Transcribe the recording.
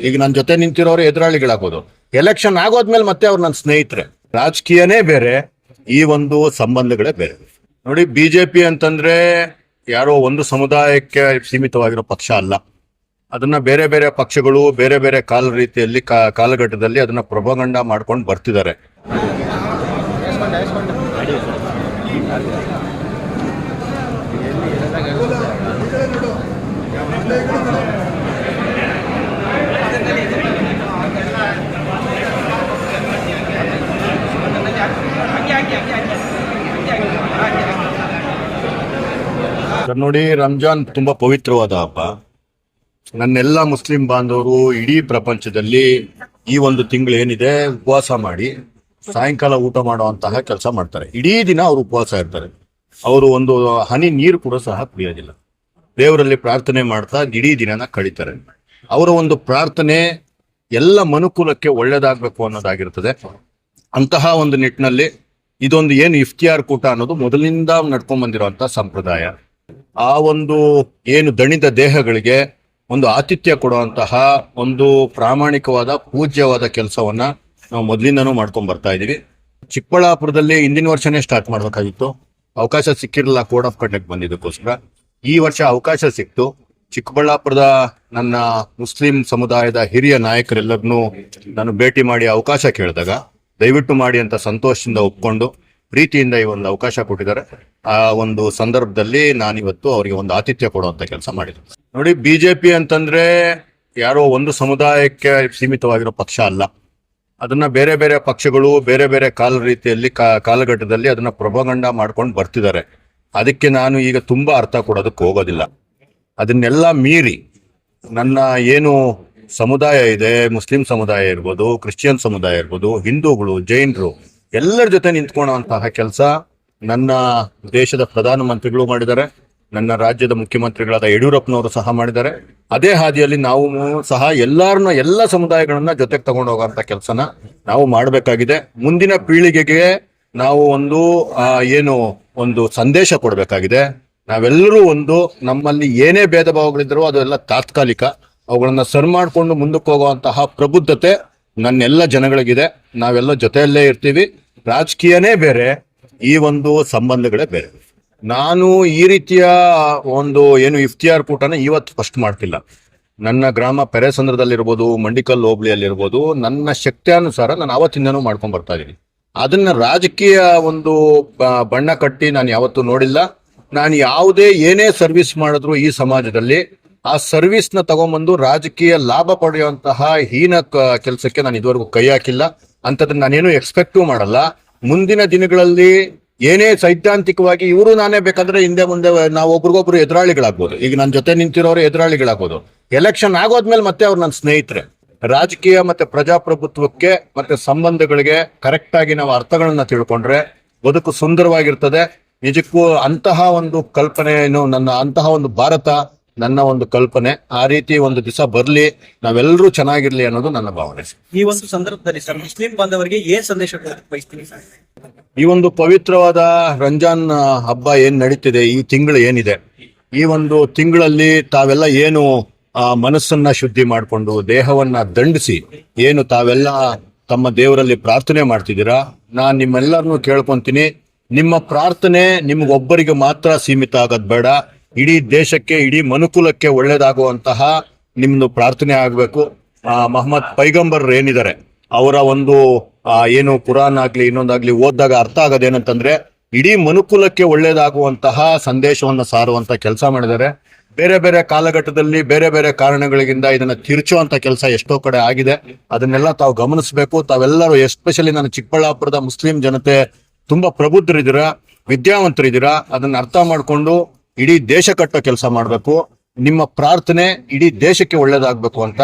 ಈಗ ನನ್ನ ಜೊತೆ ನಿಂತಿರೋರು ಎದುರಾಳಿಗಳಾಗೋದು. ಎಲೆಕ್ಷನ್ ಆಗೋದ್ಮೇಲೆ ಮತ್ತೆ ಅವ್ರು ನನ್ನ ಸ್ನೇಹಿತರೆ. ರಾಜಕೀಯನೇ ಬೇರೆ, ಈ ಒಂದು ಸಂಬಂಧಗಳೇ ಬೇರೆ. ನೋಡಿ ಬಿಜೆಪಿ ಅಂತಂದ್ರೆ ಯಾರೋ ಒಂದು ಸಮುದಾಯಕ್ಕೆ ಸೀಮಿತವಾಗಿರೋ ಪಕ್ಷ ಅಲ್ಲ. ಅದನ್ನ ಬೇರೆ ಬೇರೆ ಪಕ್ಷಗಳು ಬೇರೆ ಬೇರೆ ಕಾಲ ರೀತಿಯಲ್ಲಿ ಕಾಲಘಟ್ಟದಲ್ಲಿ ಅದನ್ನ ಪ್ರಭಗಂಡ ಮಾಡ್ಕೊಂಡು ಬರ್ತಿದ್ದಾರೆ. ನೋಡಿ, ರಂಜಾನ್ ತುಂಬಾ ಪವಿತ್ರವಾದ ಹಬ್ಬ. ನನ್ನೆಲ್ಲ ಮುಸ್ಲಿಂ ಬಾಂಧವರು ಇಡೀ ಪ್ರಪಂಚದಲ್ಲಿ ಈ ಒಂದು ತಿಂಗಳು ಏನಿದೆ, ಉಪವಾಸ ಮಾಡಿ, ಸಾಯಂಕಾಲ ಊಟ ಮಾಡುವಂತಹ ಕೆಲಸ ಮಾಡ್ತಾರೆ. ಇಡೀ ದಿನ ಅವರು ಉಪವಾಸ ಇರ್ತಾರೆ. ಅವರು ಒಂದು ಹನಿ ನೀರು ಕೂಡ ಸಹ ಕುಡಿಯೋದಿಲ್ಲ. ದೇವರಲ್ಲಿ ಪ್ರಾರ್ಥನೆ ಮಾಡ್ತಾ ಇಡೀ ದಿನನ ಕಳೀತಾರೆ. ಅವರ ಒಂದು ಪ್ರಾರ್ಥನೆ ಎಲ್ಲ ಮನುಕುಲಕ್ಕೆ ಒಳ್ಳೇದಾಗಬೇಕು ಅನ್ನೋದಾಗಿರ್ತದೆ. ಅಂತಹ ಒಂದು ನಿಟ್ಟಿನಲ್ಲಿ ಇದೊಂದು ಏನು ಇಫ್ತಿಯಾರ್ ಕೂಟ ಅನ್ನೋದು ಮೊದಲಿನಿಂದ ನಡ್ಕೊಂಡ್ ಬಂದಿರುವಂತಹ ಸಂಪ್ರದಾಯ. ಆ ಒಂದು ಏನು ದಣಿದ ದೇಹಗಳಿಗೆ ಒಂದು ಆತಿಥ್ಯ ಕೊಡುವಂತಹ ಒಂದು ಪ್ರಾಮಾಣಿಕವಾದ, ಪೂಜ್ಯವಾದ ಕೆಲಸವನ್ನ ನಾವು ಮೊದಲಿಂದನೂ ಮಾಡ್ಕೊಂಡ್ ಬರ್ತಾ ಇದೀವಿ. ಚಿಕ್ಕಬಳ್ಳಾಪುರದಲ್ಲಿ ಹಿಂದಿನ ವರ್ಷನೇ ಸ್ಟಾರ್ಟ್ ಮಾಡ್ಬೇಕಾಗಿತ್ತು. ಅವಕಾಶ ಸಿಕ್ಕಿರಲಿಲ್ಲ ಕೋಡ್ ಆಫ್ ಕಂಡಕ್ಟ್ ಬಂದಿದ್ದಕ್ಕೋಸ್ಕರ. ಈ ವರ್ಷ ಅವಕಾಶ ಸಿಕ್ತು. ಚಿಕ್ಕಬಳ್ಳಾಪುರದ ನನ್ನ ಮುಸ್ಲಿಂ ಸಮುದಾಯದ ಹಿರಿಯ ನಾಯಕರೆಲ್ಲರನ್ನೂ ನಾನು ಭೇಟಿ ಮಾಡಿ ಅವಕಾಶ ಕೇಳಿದಾಗ ದಯವಿಟ್ಟು ಮಾಡಿ ಅಂತ ಸಂತೋಷದಿಂದ ಒಪ್ಕೊಂಡು ಪ್ರೀತಿಯಿಂದ ಈ ಒಂದು ಅವಕಾಶ ಕೊಟ್ಟಿದ್ದಾರೆ. ಆ ಒಂದು ಸಂದರ್ಭದಲ್ಲಿ ನಾನಿವತ್ತು ಅವರಿಗೆ ಒಂದು ಆತಿಥ್ಯ ಕೊಡುವಂತ ಕೆಲಸ ಮಾಡಿದೆ ನೋಡಿ, ಬಿಜೆಪಿ ಅಂತಂದ್ರೆ ಯಾರೋ ಒಂದು ಸಮುದಾಯಕ್ಕೆ ಸೀಮಿತವಾಗಿರೋ ಪಕ್ಷ ಅಲ್ಲ. ಅದನ್ನ ಬೇರೆ ಬೇರೆ ಪಕ್ಷಗಳು ಬೇರೆ ಬೇರೆ ಕಾಲ ರೀತಿಯಲ್ಲಿ ಕಾಲಘಟ್ಟದಲ್ಲಿ ಅದನ್ನ ಪ್ರಭಗಂಡ ಮಾಡ್ಕೊಂಡು ಬರ್ತಿದ್ದಾರೆ. ಅದಕ್ಕೆ ನಾನು ಈಗ ತುಂಬಾ ಅರ್ಥ ಕೊಡೋದಕ್ಕೆ ಹೋಗೋದಿಲ್ಲ. ಅದನ್ನೆಲ್ಲ ಮೀರಿ ನನ್ನ ಏನು ಸಮುದಾಯ ಇದೆ, ಮುಸ್ಲಿಂ ಸಮುದಾಯ ಇರ್ಬೋದು, ಕ್ರಿಶ್ಚಿಯನ್ ಸಮುದಾಯ ಇರ್ಬೋದು, ಹಿಂದೂಗಳು, ಜೈನರು ಎಲ್ಲರ ಜೊತೆ ನಿಂತ್ಕೊಳ್ಳುವಂತಹ ಕೆಲಸ ನನ್ನ ದೇಶದ ಪ್ರಧಾನಮಂತ್ರಿಗಳು ಮಾಡಿದ್ದಾರೆ. ನನ್ನ ರಾಜ್ಯದ ಮುಖ್ಯಮಂತ್ರಿಗಳಾದ ಯಡಿಯೂರಪ್ಪನವರು ಸಹ ಮಾಡಿದ್ದಾರೆ. ಅದೇ ಹಾದಿಯಲ್ಲಿ ನಾವು ಸಹ ಎಲ್ಲರನ್ನ ಎಲ್ಲ ಸಮುದಾಯಗಳನ್ನ ಜೊತೆಗೆ ತಗೊಂಡು ಹೋಗುವಂತ ಕೆಲಸನ ನಾವು ಮಾಡಬೇಕಾಗಿದೆ. ಮುಂದಿನ ಪೀಳಿಗೆಗೆ ನಾವು ಒಂದು ಏನು ಒಂದು ಸಂದೇಶ ಕೊಡಬೇಕಾಗಿದೆ. ನಾವೆಲ್ಲರೂ ಒಂದು ನಮ್ಮಲ್ಲಿ ಏನೇ ಭೇದ ಭಾವಗಳಿದ್ರು ಅದೆಲ್ಲ ತಾತ್ಕಾಲಿಕ. ಅವುಗಳನ್ನ ಸರಿ ಮಾಡಿಕೊಂಡು ಮುಂದಕ್ಕೆ ಹೋಗುವಂತಹ ಪ್ರಬುದ್ಧತೆ ನನ್ನೆಲ್ಲ ಜನಗಳಿಗಿದೆ, ನಾವೆಲ್ಲ ಜೊತೆಯಲ್ಲೇ ಇರ್ತೀವಿ. ರಾಜಕೀಯನೇ ಬೇರೆ, ಈ ಒಂದು ಸಂಬಂಧಗಳೇ ಬೇರೆ. ನಾನು ಈ ರೀತಿಯ ಒಂದು ಏನು ಇಫ್ತಿಯಾರ್ ಕೂಟನ ಇವತ್ತು ಫಸ್ಟ್ ಮಾಡ್ತಿಲ್ಲ. ನನ್ನ ಗ್ರಾಮ ಪೆರೆಸಂದ್ರದಲ್ಲಿರ್ಬೋದು, ಮಂಡಿಕಲ್ ಹೋಬಳಿಯಲ್ಲಿರ್ಬೋದು, ನನ್ನ ಶಕ್ತಿಯಾನುಸಾರ ನಾನು ಅವತ್ತಿಂದನೂ ಮಾಡ್ಕೊಂಡು ಬರ್ತಾ ಇದ್ದೀನಿ ಅದನ್ನ ರಾಜಕೀಯ ಒಂದು ಬಣ್ಣ ಕಟ್ಟಿ ನಾನು ಯಾವತ್ತೂ ನೋಡಿಲ್ಲ. ನಾನು ಯಾವುದೇ ಏನೇ ಸರ್ವಿಸ್ ಮಾಡಿದ್ರು ಈ ಸಮಾಜದಲ್ಲಿ ಆ ಸರ್ವಿಸ್ನ ತಗೊಂಬಂದು ರಾಜಕೀಯ ಲಾಭ ಪಡೆಯುವಂತಹ ಹೀನ ಕೆಲಸಕ್ಕೆ ನಾನು ಇದುವರೆಗೂ ಕೈ ಹಾಕಿಲ್ಲ. ಅಂತದನ್ನ ನಾನೇನು ಎಕ್ಸ್ಪೆಕ್ಟೂ ಮಾಡಲ್ಲ. ಮುಂದಿನ ದಿನಗಳಲ್ಲಿ ಏನೇ ಸೈದ್ಧಾಂತಿಕವಾಗಿ ಇವರು ನಾನೇ ಬೇಕಾದ್ರೆ ಹಿಂದೆ ಮುಂದೆ ನಾವು ಒಬ್ರಿಗೊಬ್ರು ಎದುರಾಳಿಗಳಾಗ್ಬೋದು. ಈಗ ನನ್ನ ಜೊತೆ ನಿಂತಿರೋರು ಎದುರಾಳಿಗಳಾಗ್ಬೋದು. ಎಲೆಕ್ಷನ್ ಆಗೋದ್ಮೇಲೆ ಮತ್ತೆ ಅವ್ರು ನನ್ನ ಸ್ನೇಹಿತರೆ. ರಾಜಕೀಯ ಮತ್ತೆ ಪ್ರಜಾಪ್ರಭುತ್ವಕ್ಕೆ ಮತ್ತೆ ಸಂಬಂಧಗಳಿಗೆ ಕರೆಕ್ಟ್ ಆಗಿ ನಾವು ಅರ್ಥಗಳನ್ನ ತಿಳ್ಕೊಂಡ್ರೆ ಬದುಕು ಸುಂದರವಾಗಿರ್ತದೆ. ನಿಜಕ್ಕೂ ಅಂತಹ ಒಂದು ಕಲ್ಪನೆಯನ್ನು ನನ್ನ ಅಂತಹ ಒಂದು ಭಾರತ ನನ್ನ ಒಂದು ಕಲ್ಪನೆ ಆ ರೀತಿ ಒಂದು ದಿವಸ ಬರ್ಲಿ ನಾವೆಲ್ಲರೂ ಚೆನ್ನಾಗಿರ್ಲಿ ಅನ್ನೋದು ನನ್ನ ಭಾವನೆ. ಈ ಒಂದು ಸಂದರ್ಭದಲ್ಲಿ ಸರ್ ಮುಸ್ಲಿಂ ಬಾಂಧವರಿಗೆ ಏನ್ ಸಂದೇಶ ಬಯಸ್ತೀನಿ ಈ ಒಂದು ಪವಿತ್ರವಾದ ರಂಜಾನ್ ಹಬ್ಬ ಏನ್ ನಡೀತಿದೆ ಈ ತಿಂಗಳು ಏನಿದೆ? ಈ ಒಂದು ತಿಂಗಳಲ್ಲಿ ತಾವೆಲ್ಲ ಏನು ಆ ಮನಸ್ಸನ್ನ ಶುದ್ಧಿ ಮಾಡಿಕೊಂಡು ದೇಹವನ್ನ ದಂಡಿಸಿ ಏನು ತಾವೆಲ್ಲ ತಮ್ಮ ದೇವರಲ್ಲಿ ಪ್ರಾರ್ಥನೆ ಮಾಡ್ತಿದ್ದೀರಾ? ನಾನು ನಿಮ್ಮೆಲ್ಲರನ್ನೂ ಕೇಳ್ಕೊಂತೀನಿ. ನಿಮ್ಮ ಪ್ರಾರ್ಥನೆ ನಿಮ್ಗೊಬ್ಬರಿಗೆ ಮಾತ್ರ ಸೀಮಿತ ಆಗೋದ್ ಬೇಡ. ಇಡೀ ದೇಶಕ್ಕೆ, ಇಡೀ ಮನುಕುಲಕ್ಕೆ ಒಳ್ಳೇದಾಗುವಂತಹ ನಿಮ್ದು ಪ್ರಾರ್ಥನೆ ಆಗಬೇಕು. ಮಹಮ್ಮದ್ ಪೈಗಂಬರ್ ಏನಿದ್ದಾರೆ, ಅವರ ಒಂದು ಏನು ಕುರಾನ್ ಆಗ್ಲಿ ಇನ್ನೊಂದಾಗ್ಲಿ ಓದಿದಾಗ ಅರ್ಥ ಆಗೋದೇನಂತಂದ್ರೆ, ಇಡೀ ಮನುಕುಲಕ್ಕೆ ಒಳ್ಳೇದಾಗುವಂತಹ ಸಂದೇಶವನ್ನ ಸಾರುವಂತ ಕೆಲಸ ಮಾಡಿದ್ದಾರೆ. ಬೇರೆ ಬೇರೆ ಕಾಲಘಟ್ಟದಲ್ಲಿ ಬೇರೆ ಬೇರೆ ಕಾರಣಗಳಿಗಿಂತ ಇದನ್ನ ತಿರುಚುವಂತ ಕೆಲಸ ಎಷ್ಟೋ ಕಡೆ ಆಗಿದೆ. ಅದನ್ನೆಲ್ಲ ತಾವು ಗಮನಿಸಬೇಕು. ತಾವೆಲ್ಲರೂ ಎಸ್ಪೆಷಲಿ ನನ್ನ ಚಿಕ್ಕಬಳ್ಳಾಪುರದ ಮುಸ್ಲಿಂ ಜನತೆ, ತುಂಬಾ ಪ್ರಬುದ್ಧರಿದ್ದೀರಾ, ವಿದ್ಯಾವಂತರಿದ್ದೀರಾ, ಅದನ್ನ ಅರ್ಥ ಮಾಡ್ಕೊಂಡು ಇಡೀ ದೇಶ ಕಟ್ಟೋ ಕೆಲಸ ಮಾಡಬೇಕು. ನಿಮ್ಮ ಪ್ರಾರ್ಥನೆ ಇಡೀ ದೇಶಕ್ಕೆ ಒಳ್ಳೇದಾಗ್ಬೇಕು ಅಂತ